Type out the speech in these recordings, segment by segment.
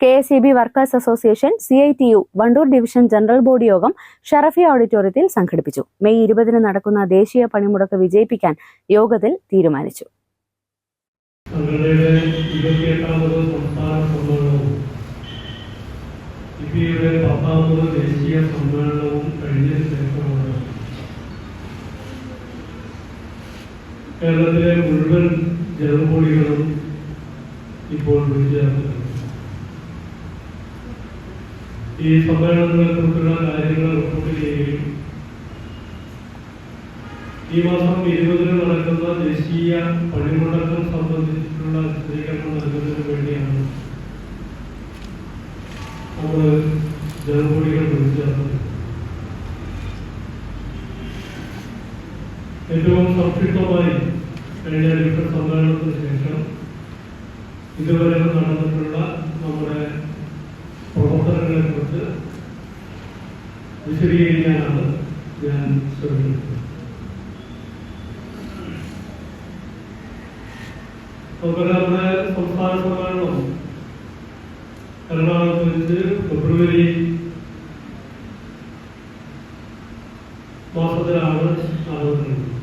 K S E B workers association C I T U Wandoor division general body യോഗം ഷറഫി ഓഡിറ്റോറിയത്തിൽ സംഘടിപ്പിച്ചു. May ഇരുപതിന് നടക്കുന്ന ദേശീയ പണിമുടക്ക് വിജയിപ്പിക്കാൻ യോഗത്തിൽ തീരുമാനിച്ചു. കേരളത്തിലെ മുഴുവൻ ജനമോടികളും ഇപ്പോൾ വിളിച്ചേർത്തിട്ടുണ്ട് ഈ സമ്മേളനങ്ങളെ കുറിച്ചുള്ള കാര്യങ്ങൾ റിപ്പോർട്ട് ചെയ്യുകയും ഈ മാസം ഇരുപതിന് നടക്കുന്ന ദേശീയ പണിമുടക്കം സംബന്ധിച്ചിട്ടുള്ള വിശദീകരണം നൽകുന്നതിന് വേണ്ടിയാണ് നമ്മൾ ജനകൂടികൾ വിളിച്ചത് ഏറ്റവും സംക്ഷിപ്തമായി കഴിഞ്ഞ ഡിവിഷൻ സമ്മേളനത്തിന് ശേഷം ഇതുവരെ നടന്നിട്ടുള്ള നമ്മുടെ പ്രവർത്തനങ്ങളെ കുറിച്ച് വിശദീകരിക്കാനാണ് ഞാൻ ശ്രമിക്കുന്നത്. അതുപോലെ നമ്മുടെ സംസ്ഥാന സമ്മേളനം എറണാകുളത്ത് വെച്ച് ഫെബ്രുവരി മാസത്തിലാണ് നടന്നത്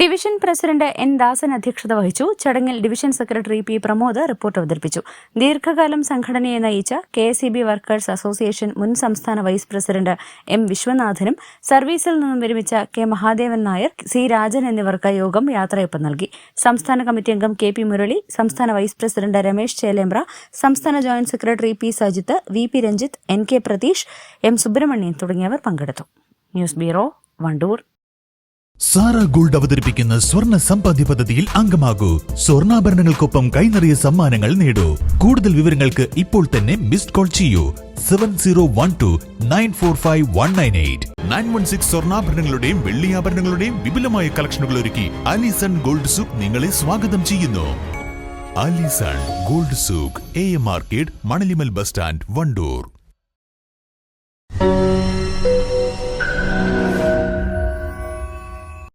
ഡിവിഷൻ പ്രസിഡന്റ് എൻ ദാസൻ അധ്യക്ഷത വഹിച്ചു. ചടങ്ങിൽ division secretary P Pramod report അവതരിപ്പിച്ചു. ദീർഘകാലം സംഘടനയെ നയിച്ച കെ എസ് വർക്കേഴ്സ് അസോസിയേഷൻ മുൻ സംസ്ഥാന വൈസ് പ്രസിഡന്റ് എം വിശ്വനാഥനും സർവീസിൽ നിന്നും വിരമിച്ച കെ മഹാദേവൻ നായർ സി രാജൻ എന്നിവർക്ക് യോഗം യാത്രയപ്പ് നൽകി. സംസ്ഥാന കമ്മിറ്റി അംഗം കെ പി മുരളി സംസ്ഥാന വൈസ് പ്രസിഡന്റ് രമേശ് ചേലേമ്പ്ര സംസ്ഥാന joint secretary P Sajith V P Ranjith N K Pratheesh M Subramanian തുടങ്ങിയവർ പങ്കെടുത്തു. News bureau Wandoor. Sara gold അവതരിപ്പിക്കുന്ന സ്വർണ സമ്പാദ്യ പദ്ധതിയിൽ അംഗമാകൂ. സ്വർണാഭരണങ്ങൾക്കൊപ്പം കൈനിറിയ സമ്മാനങ്ങൾ നേടൂ. കൂടുതൽ വിവരങ്ങൾക്ക് ഇപ്പോൾ തന്നെ മിസ്ഡ് കോൾ ചെയ്യൂ. Seven zero one two nine four five one nine eight. Nine one six സ്വർണാഭരണങ്ങളുടെയും വെള്ളിയാഭരണങ്ങളുടെയും വിപുലമായ കളക്ഷനുകൾ ഒരുക്കി അലിസൺ ഗോൾഡ് സൂക്ക് നിങ്ങളെ സ്വാഗതം ചെയ്യുന്നു. Alison gold souk A M market Manalimal bus stand Wandoor.